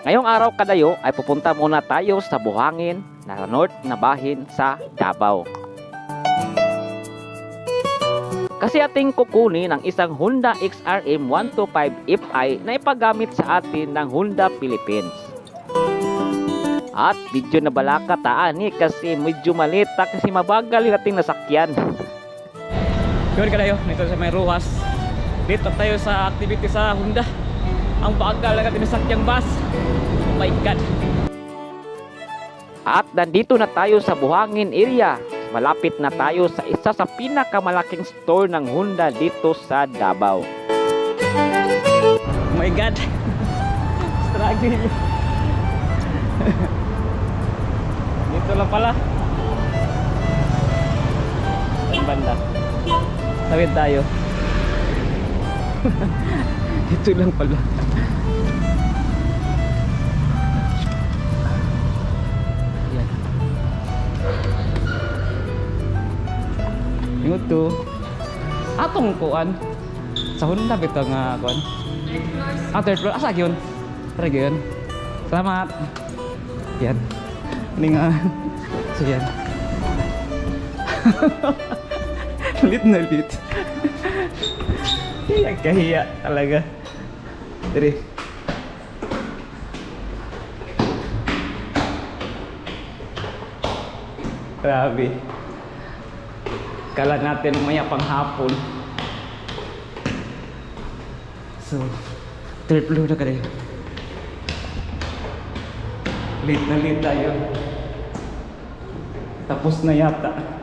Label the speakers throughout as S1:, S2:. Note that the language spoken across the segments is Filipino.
S1: Ngayong araw kadayo ay pupunta muna tayo sa buhangin na north na bahin sa Davao. Kasi ating kukunin ang isang Honda XRM 125 Fi na ipagamit sa atin ng Honda Philippines. At medyo nabalaka taan eh kasi medyo malita kasi mabagal yung ating nasakyan. Yun kadayo, dito sa may ruwas. Dito tayo sa activity sa Honda. Ang bagal ng ating nasakyang bus. Oh my God. At nandito na tayo sa Buhangin area. Malapit na tayo sa isa sa pinakamalaking store ng Honda dito sa Davao. Oh my God. Struggle. dito lang pala. Ang banda. Tawid tayo. dito lang pala. Yan. Yung to. Atong kuan. Sa Honda bitaw nga kuan. Ah, third floor. Asa yun? Tara yun. Salamat. Yan. Ini nga. So yan. lit na lit. Kahiya talaga. Diri. Grabe. Kala natin maya pang hapon. So, third floor na kayo. Late na late tayo. Tapos na yata.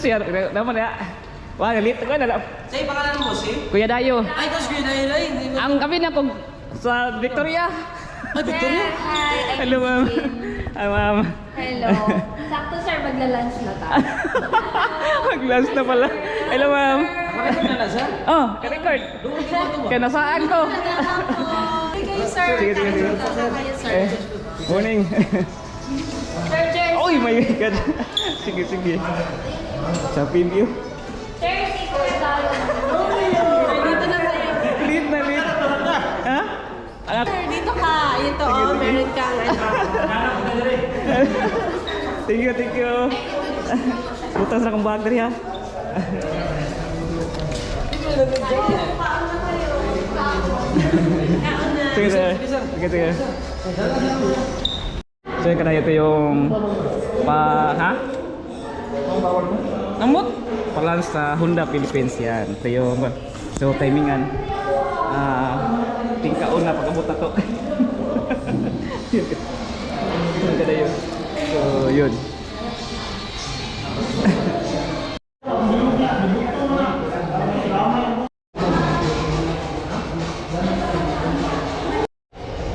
S1: Nasi ya, naman ya. Wah, galit ko na.
S2: Say, pangalan mo, si?
S1: Kuya Dayo.
S2: Ay, tapos yun, ay, ay, hindi mo.
S1: Ang kami na pag sa Victoria.
S2: Ay, Victoria?
S3: Hi, I'm
S1: Hello, ma'am. Hi, ma'am.
S3: Hello. Sakto sir, magla-lunch na tayo.
S1: Mag-lunch na pala. Hello, ma'am.
S2: Pangalan mo na, sir?
S1: Oh, ka-record. Kaya nasaan ko?
S3: Hi kayo sir.
S1: Sige, sige, sige.
S3: Kayo sir.
S1: Eh, morning.
S3: Sir.
S1: Oy, my God. Sige, sige. Sa preview.
S3: Sir, tayo. Dito na kayo.
S1: Lit na lit. Ha?
S3: Sir, dito ka. Ito, oh, meron kang ano.
S1: Thank you, thank you. Butas na kong bagri ha. Sige, sir. Sige, sige. So, yun kana ito yung pa, ha? Namot? Palan sa Honda Philippines yan. Ito yung, so, timingan. Ah, tingkaon na pag-abot na to. Yun kada yun. So, yun.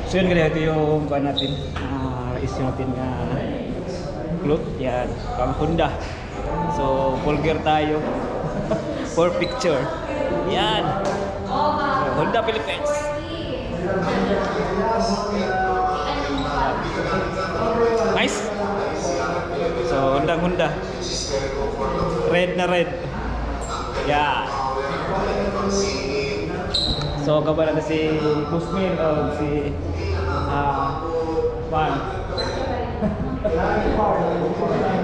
S1: so yun kada ito yung kuha natin. Ah, is yung natin nga cloth. Yan. Pang Honda. So, full gear tayo. For picture. Yan. So, Honda Philippines. Nice. So, Honda Honda. Red na red. Yeah. So, kabala na si Busmin o si ah Pan.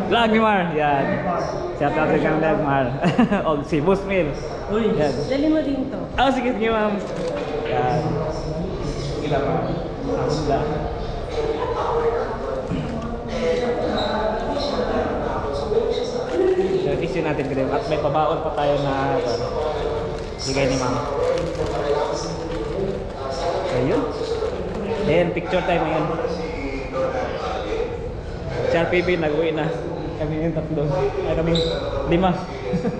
S1: Vlog ni Mar. Yan. Shout out kang Vlog Mar. o si Busmin.
S2: Uy,
S1: Yan.
S3: Dali mo din to.
S1: Oh, sige, sige, ma'am. Yan. Kita pa. Honda. So, issue natin ko At may pabaon pa tayo na ano, bigay ni ma'am. Ayun. Then, picture time ngayon. Si RPB, nag-uwi na. Kami yung tatlo. Ay, kami lima.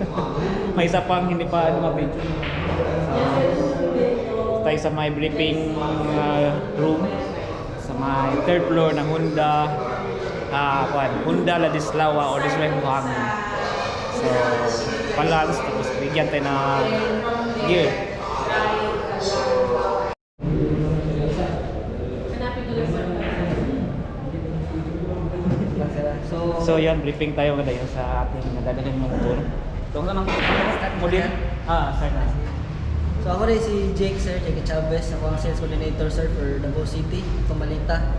S1: may isa pang hindi pa dumating. So, tayo sa may briefing uh, room sa may third floor ng Honda ah kuan Honda Ladislawa or Dislay Buhangin. So balance tapos bigyan tayo ng gear.
S4: So,
S1: So yan, briefing tayo ngayon sa ating nadadaling mong tour. Ito nga nang muli. Ah, start na.
S4: so ako rin si Jake, sir, Jake Chavez. Ako ang sales coordinator, sir, for Davao City, Kumalita.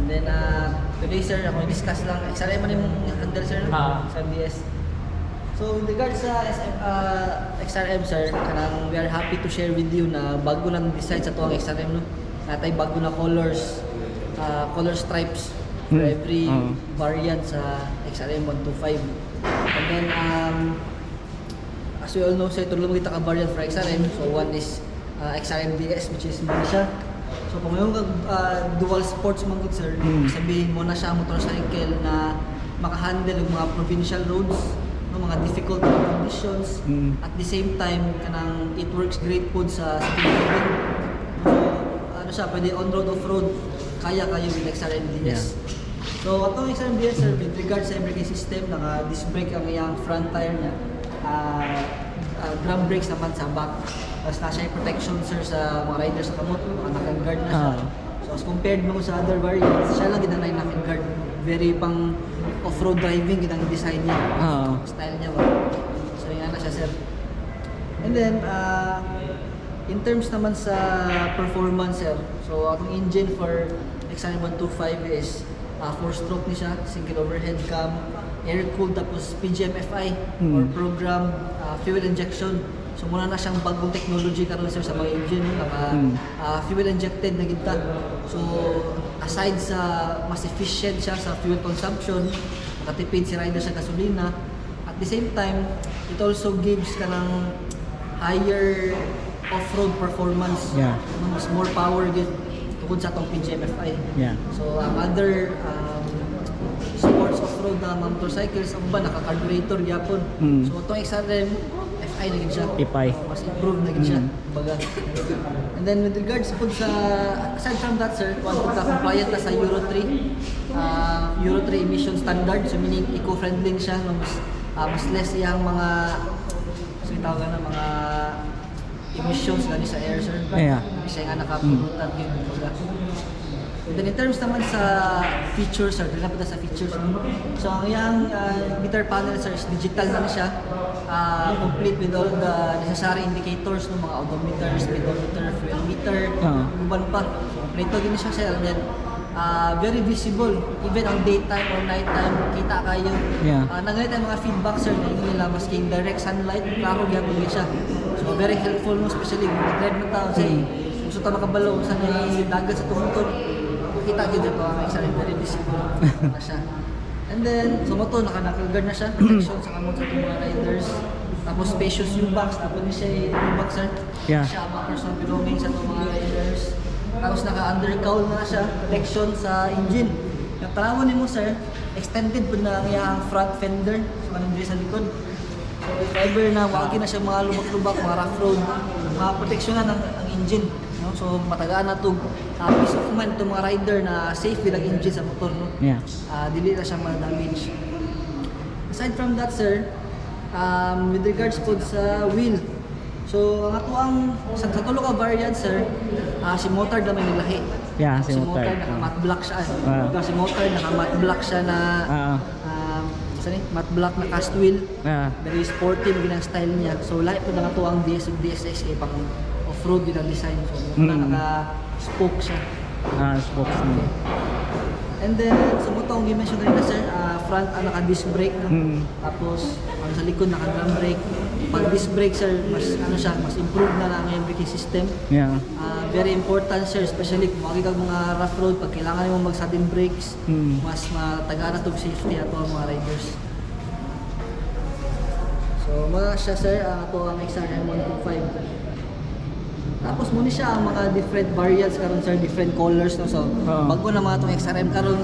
S4: And then, uh, today, sir, ako discuss lang. XRM man yung handle, sir?
S1: Ah.
S4: sa MDS. So, in regards sa SM, uh, XRM, sir, kanang we are happy to share with you na bago lang design sa tuwang XRM, no? Natay bago na colors, uh, color stripes for
S1: Hmm.
S4: every
S1: Mm.
S4: variant sa XRM 125. And then, um, as we all know, sir, tulong kita ka variant for XRM. So, one is uh, XRM DS, which is siya. So, kung mayroong kag uh, dual sports man good, sir,
S1: Mm.
S4: sabihin mo na siya motorcycle na makahandle ng mga provincial roads, no, mga difficult conditions.
S1: Mm.
S4: At the same time, kanang it works great po sa city living. So, ano siya, pwede on-road, off-road, kaya kayo with XRM DS. So, atong XRM DS, sir, with regards sa braking system, naka-disc brake ang iyang front tire niya. Ah, ah, drum brakes naman sa back. Tapos na siya yung protection, sir, sa mga riders sa kamot. Mga naka-guard na siya.
S1: Ah.
S4: So, as compared mo sa other variants, siya lang ginanay naka-guard. Very pang off-road driving, ginang design niya.
S1: Ah.
S4: Style niya ba? So, yan na siya, sir. And then, uh, in terms naman sa performance, sir, so ang engine for XR 125 is uh, 4-stroke ni siya, single overhead cam, air-cooled, tapos PGM-FI or
S1: Hmm.
S4: program uh, fuel injection. So muna na siyang bagong technology karon sir sa mga engine, no? naka
S1: Hmm.
S4: uh, fuel injected na kita. So aside sa mas efficient siya sa fuel consumption, nakatipid si rider sa gasolina, at the same time, it also gives ka ng higher off-road performance.
S1: Yeah.
S4: Mas more power gid tungkol sa atong PGMFI.
S1: Yeah.
S4: So ang other um, sports off-road na mga motorcycles, ang ba naka-carburetor gyapon.
S1: Mm.
S4: So itong XRM FI na gid siya.
S1: FI.
S4: Mas improved na gid siya.
S1: Mm.
S4: Baga. And then with regards po sa aside from that sir, kung ka compliant na sa Euro 3, uh, Euro 3 emission standard, so meaning eco-friendly siya, mas ah, mas less iyang mga so tawag na mga emissions gani sa air sir.
S1: Yeah.
S4: Siya nga nakapulutan mm. yun. And then in terms naman sa features, sir, punta sa features. So ang iyang uh, meter panel, sir, is digital na siya. Uh, complete with all the necessary indicators, no, mga odometer, speedometer, fuel meter, uban pa. Kompleto din siya, sir. And then, uh, very visible. Even on daytime or nighttime, kita kayo.
S1: Yeah.
S4: Uh, nangalit ang mga feedback, sir, na nila maski direct sunlight, klaro gyapon siya. So very helpful mo, especially kung nag-drive ng tao, say, gusto ta makabalo, sa may dagat sa tumuton, kita gyud ito ang isa rin very visible na siya. And then, so mo to, naka-knuckle na siya, protection sa kamot sa mga riders. Tapos spacious yung box, tapos ni siya yung box, sir.
S1: Yeah.
S4: Siya ang mga personal belongings sa mga riders. Tapos naka-undercowl na siya, protection sa engine. Yung tanawan ni mo, sir, extended po na ang front fender, so anong sa likod. So if ever na wagi na siya mga lubak-lubak, mga rough road, maproteksyonan ang, ang engine. No? So matagaan na ito, uh, peace of mind itong mga rider na safe bilang engine sa motor. No?
S1: Yeah.
S4: Ah, dili na siya ma-damage. Aside from that, sir, um, with regards po sa wheel, so ang ato ang sa, sa tulo ka variant, sir, ah, si motard na may nilahi.
S1: Yeah, si motard.
S4: naka matte black siya.
S1: Ah.
S4: Ito si motard naka matte black siya na
S1: Ah.
S4: Eh? matte black na cast wheel.
S1: Ah.
S4: Very sporty yung ginang style niya. So lahat po na ito ang DS ug DSX eh, pang off-road ginang design. So
S1: Mm.
S4: naka spoke siya.
S1: Ah, spokes mo.
S4: And then, sa so, ang dimension kanina sir, ah, front ah, naka-disc brake. No?
S1: Mm.
S4: Tapos, ano sa likod naka-drum brake. Pag disc brake sir, mas ano siya, mas improved na lang yung braking system.
S1: Yeah.
S4: Ah, very important sir, especially kung makikita mga rough road, pag kailangan mo mag-sudden brakes,
S1: Mm.
S4: mas matagaan na safety ato ang mga riders. So, mga siya sir, ah, ito ang XRM 125. Tapos muna siya ang mga different variants karon sir, different colors no. So,
S1: Oo.
S4: bago na mga itong XRM karon.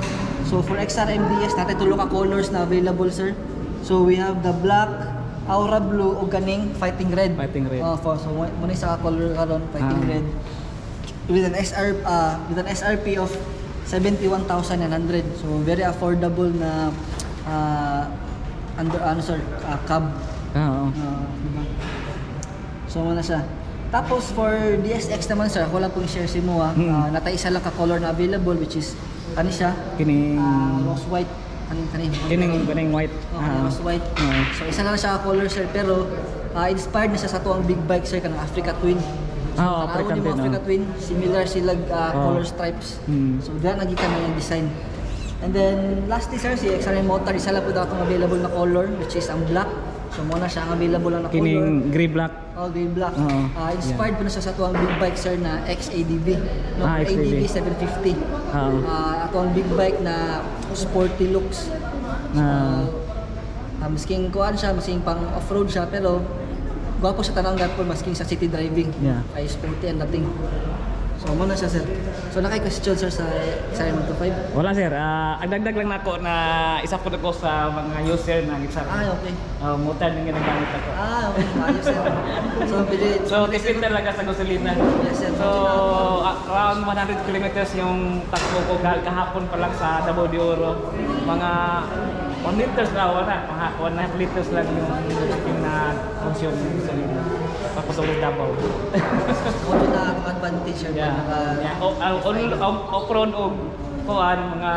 S4: So, for XRM DS, natin tulo ka colors na available sir. So, we have the black, aura blue, o ganing fighting red.
S1: Fighting red.
S4: Oh, for, so, muna sa color karon, fighting
S1: Ah.
S4: red with an SR uh, with an SRP of 71,900. So very affordable na uh, under ano sir, uh, cab
S1: Oo.
S4: Ah, diba? So muna siya. Tapos for DSX naman sir, wala pong share si mo ah.
S1: Mm.
S4: Ah, natay isa lang ka color na available which is kani siya.
S1: Kining
S4: Ah, rose white. Kani kani.
S1: kining kining white.
S4: Oh,
S1: Ah.
S4: rose white.
S1: Oo.
S4: So isa lang siya color sir pero ah, inspired na siya sa tuwang big bike sir kanang Africa Twin. So,
S1: African
S4: yung
S1: Twin,
S4: Africa
S1: oh.
S4: Twin, similar sila ah,
S1: Oh.
S4: color stripes.
S1: Mm.
S4: So diyan nagita na yung design. And then lastly sir, si XRM Motor isa lang po itong available na color which is ang black. So muna siya ang available lang na color.
S1: Kining gray black.
S4: All grey black.
S1: Oo.
S4: Ah, inspired po na siya sa tuwang big bike sir na XADV. No,
S1: Ah, XADV.
S4: ADV 750.
S1: Oo.
S4: Ah, ato ang big bike na sporty looks. So,
S1: Ah.
S4: ah, masking kuan siya, masking pang off-road siya, pero gwapo siya tanang po masking sa city driving.
S1: Yeah.
S4: Ay sporty and dating. So, muna siya sir. So, nakay question sir sa sa M25.
S1: Wala sir, Ah, ang dagdag lang nako na isa po ko sa mga user ng XR.
S4: Ah, okay.
S1: Uh, motor din ginagamit ako.
S4: Ah, okay. Ayos sir. So, pili.
S1: So, tipid talaga sa gasolina.
S4: Yes, sir.
S1: So, a- around 100 kilometers yung takbo ko Kah- kahapon pa lang sa Davao de Oro. Mga 1 liters na wala. Mga 1 liters lang yung, yung na consume ng gasolina. Tapos sa Davao.
S4: Moto na advantage sir.
S1: Yeah.
S4: Naka,
S1: yeah. O, ang on, on, off-road o kuan, mga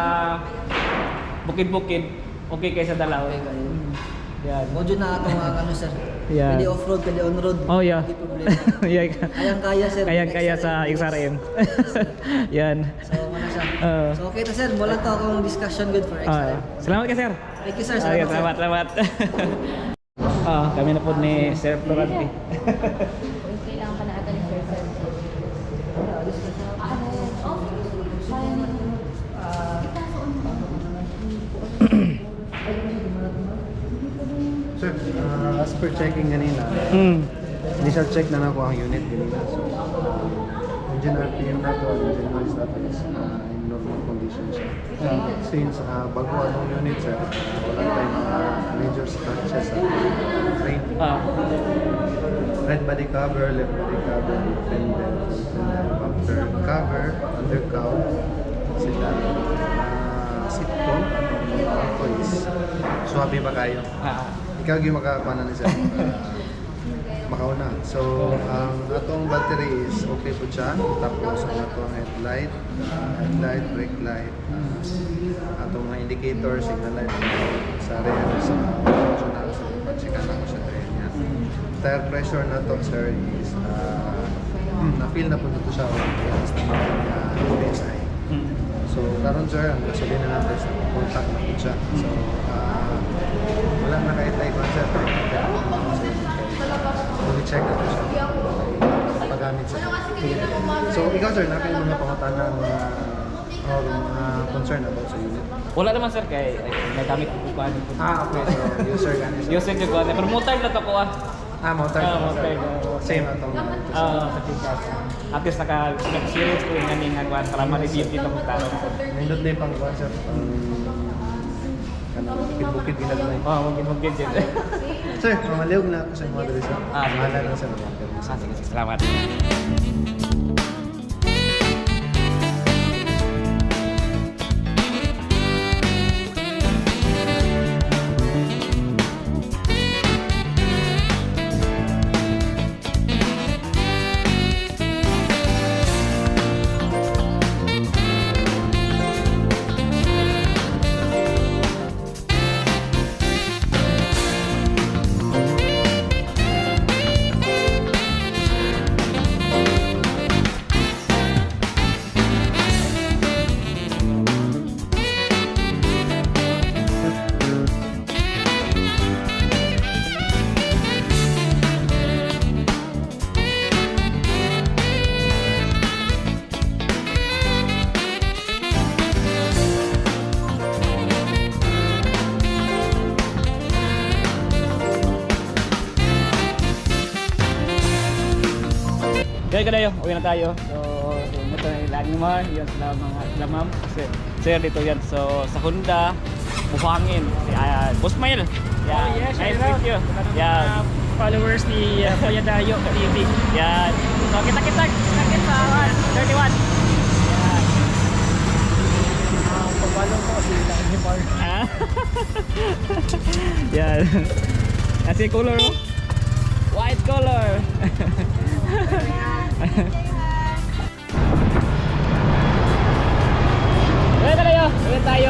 S1: bukid-bukid, okay kaysa dalaw.
S4: Okay kayo.
S1: Yan.
S4: Mojo na atong ang ano sir.
S1: Yeah.
S4: Pwede off-road, pwede on-road.
S1: Oh, yeah.
S4: Hindi problema.
S1: yeah.
S4: Kayang-kaya sir.
S1: Kayang-kaya sa XRM. Yan.
S4: So, muna siya.
S1: Oo.
S4: so, okay to sir. Wala to akong discussion good for
S1: Ah,
S4: XRM.
S1: salamat ka, sir.
S4: Thank you sir.
S1: Ah, yeah,
S4: Salamat,
S1: salamat, salamat. ah, kami na po ni Sir Florante.
S3: Kailangan pa na ata ni Sir Sir. Ano? Okay.
S5: Sir, uh, as per checking kanina,
S1: mm.
S5: initial check na nako ang unit kanina. So, engine RPM na to, engine noise na to is uh, in normal condition siya. Since uh, bago anong unit sir, uh, wala tayong mga major scratches frame.
S1: Ah,
S5: Right body cover, left body cover, fender, fender, bumper cover, undercowl, sila. Uh, seat ko, ako is swabe pa kayo.
S1: ah,
S5: Ikaw yung makakuha na ni sir. Makauna. So, ang atong battery is okay po siya. Tapos, ang atong headlight, uh, headlight, brake light, uh, atong mga indicator, signal light sa rear, sa medyo na sa pagsikan ako sa rear niya. Tire pressure na to, sir, is uh, na-feel na po na to siya against the uh, PSI. So, karon sir, ang gasolina natin sa contact na po siya. So, ah, wala na kahit tayo pa sir. Fully check na po siya. Pagamit siya. So, ikaw sir, napin yung mga pangutana mga or mga concern about sa unit.
S1: Wala naman sir kay ay, nagamit ko pa ano.
S5: Ah, okay. So, user sir.
S1: Yung sir ko pero motor na to ko ah.
S5: Ah, motor.
S1: Ah, motor.
S5: Same
S1: Ah, sa tikas. At least naka series ko yung ganing nga kuan para ma-review dito ko taro.
S5: Nindot na yung pang sir. Pang kanang bukid-bukid ginagmay.
S1: Oh, mungkin mungkin din.
S5: Sir, mamaliog na ako sa mga sir.
S1: Ah.
S5: Mahala na sir.
S1: Ah, sige, sige, salamat. Uwi na tayo. So, ito na yung lagi mo, yun sila mga sila ma'am. Sir, sir dito yan. So, sa Honda, Buhangin. Si uh, Boss Mail. Yeah,
S6: yes,
S1: nice
S6: shout
S1: to meet you. Yeah.
S6: uh, followers ni uh, Kuya Dayo TV.
S1: Yan. So, kita-kita, kita-kita, 31. Yan.
S6: Pagbalong ko si Dani Bar.
S1: Ah. Yan. Kasi color oh. White color. Ayan na kayo. Ayan tayo.